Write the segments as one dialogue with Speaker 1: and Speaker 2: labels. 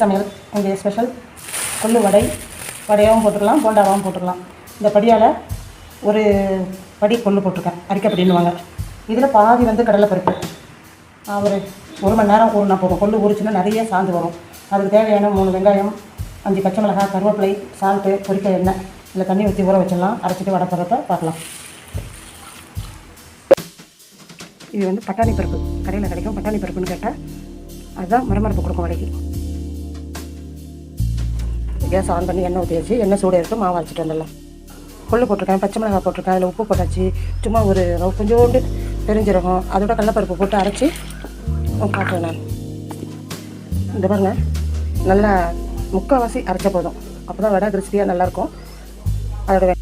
Speaker 1: சமையல் இங்கே ஸ்பெஷல் கொள்ளு வடை வடையாகவும் போட்டுக்கலாம் போண்டாவாகவும் போட்டுக்கலாம். இந்த படியால் ஒரு படி கொள்ளு போட்டிருக்கேன் அரிக்கப்படின்னுவாங்க இதில் பாதி வந்து கடலைப்பருப்பு. ஒரு ஒரு மணி நேரம் ஊறினா போதும். கொள்ளு ஊறிச்சுன்னா நிறைய சாந்து வரும். அதுக்கு தேவையான மூணு வெங்காயம் அஞ்சு பச்சை மிளகாய் கருவேப்பிலை சால்ட்டு பொரிக்க எண்ணெய். இதில் தண்ணி ஊற்றி ஊற வச்சிடலாம். அரைச்சிட்டு வடை போடுறப்ப பார்க்கலாம். இது வந்து பட்டாணி பருப்பு. கடையில் கிடைக்கும் பட்டாணி பருப்புன்னு கேட்டால் அதுதான் மரமரப்பு கொடுக்கும் வடைக்கு. கேஸ் ஆன் பண்ணி எண்ணெய் ஊற்றி வச்சு எண்ணெய் சூடு எடுத்து மாவு அரைச்சிட்டு வந்துடலாம். கொள்ளு போட்டிருக்கேன் பச்சை மிளகாய் போட்டிருக்கேன் அதில் உப்பு போட்டாச்சு. சும்மா ஒரு ரவ- கொஞ்சோண்டு பெருஞ்சீரகம் அதோட கடலப்பருப்பு போட்டு அரைச்சி காட்டுறேன் நான். இந்த பாருங்க நல்லா முக்கால்வாசி அரைச்ச போதும். அப்போ தான் வடை கிறிஸ்பியாக நல்லாயிருக்கும். அதோட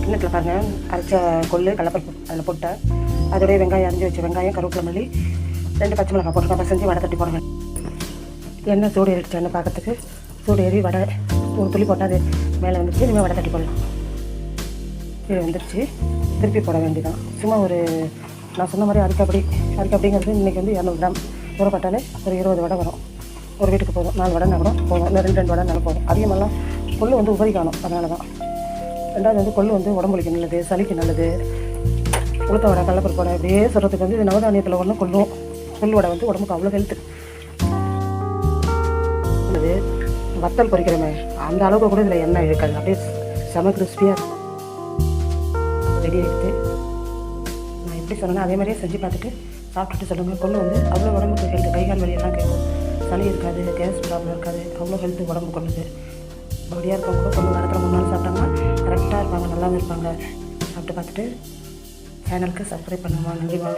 Speaker 1: கிண்ணத்தில் பாருங்கள் அரைச்ச கொள்ளு கடலப்பருப்பு அதில் போட்டேன். அதோடய வெங்காயம் அரைஞ்சி வச்சு வெங்காயம் கருவேப்பிலை மல்லி ரெண்டு பச்சை மிளகாய் போட்டிருக்கேன். அப்போ செஞ்சு வடை தட்டி போடுவேன். எண்ணெய் சூடு ஏறிடுச்சு எண்ணெய் பார்க்கறதுக்கு? சூடு ஏறி வடை ஒரு துளி போட்டால் அது மேலே வந்துருச்சு இனிமேல் வடை தட்டி போடலாம். இது வந்துருச்சு. திருப்பி போட வேண்டியதான் சும்மா ஒரு நான் சொன்ன மாதிரி அரிக்கப்படி அரிக்கப்படிங்கிறது இன்றைக்கி வந்து இரநூறு கிராம். ஊறப்பட்டாலே ஒரு இருபது வடை வரும். ஒரு வீட்டுக்கு போதும். நாலு வடை கூட போதும். இல்லை ரெண்டு ரெண்டு வடைனாலும் போதும். அதிகமெல்லாம் கொள்ளு வந்து உபரி காணும். அதனால தான் ரெண்டாவது வந்து கொள்ளு வந்து உடம்புக்கு நல்லது சளிக்கு நல்லது. உளுத்த வடை கடலப்பருப்பு வடை இப்படியே சொல்கிறதுக்கு வந்து இது நவதானியத்தில் ஒன்று கொள்ளும். கொள்ளு வடை வந்து உடம்புக்கு அவ்வளோ ஹெல்த்து வத்தல் பொரிக்கிறோமே அந்த அளவுக்கு கூட இதில் எண்ணெய் இழுக்காது அப்படியே செம கிறிஸ்பியாக ரெடி ஆகிடுது நான் எப்படி சொன்னேனோ அதே மாதிரியே செஞ்சு பார்த்துட்டு சாப்பிட்டுட்டு சொல்லுங்கள் கொண்டு வந்து அவ்வளோ உடம்புக்கு ஹெல்த்து கை கால் வலியெல்லாம் கேட்கும். சளி இருக்காது கேஸ் ப்ராப்ளம் இருக்காது. அவ்வளோ ஹெல்த்து உடம்பு கொள்ளுது. பாடியாக இருக்கவங்க கொஞ்சம் வாரத்தில் மூணு நாள் சாப்பிட்டாங்கன்னா கரெக்டாக இருப்பாங்க நல்லாவும் இருப்பாங்க. சாப்பிட்டு பார்த்துட்டு சேனலுக்கு சப்ஸ்கிரைப் பண்ணுமா நன்றிமா